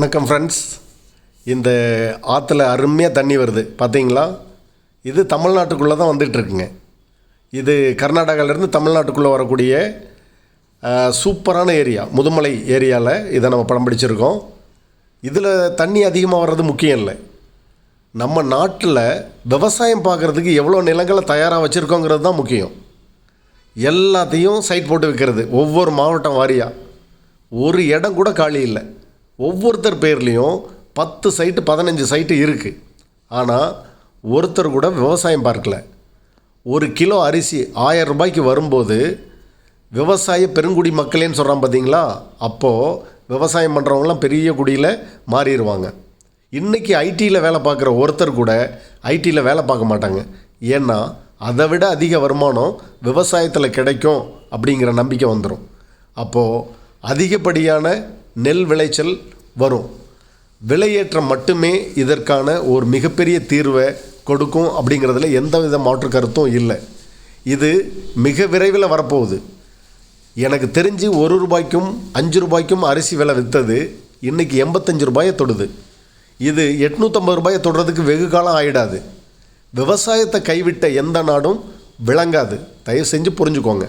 வணக்கம் ஃப்ரெண்ட்ஸ் இந்த ஆற்றுல அருமையாக தண்ணி வருது. பார்த்தீங்களா இது தமிழ்நாட்டுக்குள்ளே தான் வந்துட்டுருக்குங்க. இது கர்நாடகாவிலேருந்து தமிழ்நாட்டுக்குள்ளே வரக்கூடிய சூப்பரான ஏரியா முதுமலை ஏரியாவில் இதை நம்ம படம் பிடிச்சிருக்கோம். இதில் தண்ணி அதிகமாக வர்றது முக்கியம் இல்லை. நம்ம நாட்டில் விவசாயம் பார்க்குறதுக்கு எவ்வளோ நிலங்களை தயாராக வச்சுருக்கோங்கிறது தான் முக்கியம். எல்லாத்தையும் சைட் போட்டு வைக்கிறது. ஒவ்வொரு மாவட்டம் வாரியாக ஒரு இடம் கூட காலி இல்லை. ஒவ்வொருத்தர் பேர்லேயும் பத்து சைட்டு பதினஞ்சு சைட்டு இருக்குது ஆனால் ஒருத்தர் கூட விவசாயம் பார்க்கல. ஒரு கிலோ அரிசி ஆயிரம் ரூபாய்க்கு வரும்போது விவசாய பெருங்குடி மக்களேன்னு சொல்கிறான் பார்த்தீங்களா அப்போது விவசாயம் பண்ணுறவங்களாம் பெரிய குடியில் மாறிடுவாங்க. இன்றைக்கி ஐடியில் வேலை பார்க்குற ஒருத்தர் கூட ஐடியில் வேலை பார்க்க மாட்டாங்க. ஏன்னா அதை விட அதிக வருமானம் விவசாயத்தில் கிடைக்கும் அப்படிங்கிற நம்பிக்கை வந்துடும் அப்போது அதிகப்படியான நெல் விளைச்சல் வரும். விலையேற்றம் மட்டுமே இதற்கான ஒரு மிகப்பெரிய தீர்வை கொடுக்கும் அப்படிங்கிறதுல எந்த வித மாற்று கருத்தும் இல்லை. இது மிக விரைவில் வரப்போகுது. எனக்கு தெரிஞ்சு ஒரு ரூபாய்க்கும் அஞ்சு ரூபாய்க்கும் அரிசி விலை விற்றது இன்றைக்கி எண்பத்தஞ்சு ரூபாயை தொடுது. இது எட்நூற்றம்பது ரூபாயை தொடுறதுக்கு வெகு காலம் ஆகிடாது விவசாயத்தை கைவிட்ட எந்த நாடும் விளங்காது. தயவு செஞ்சு புரிஞ்சுக்கோங்க.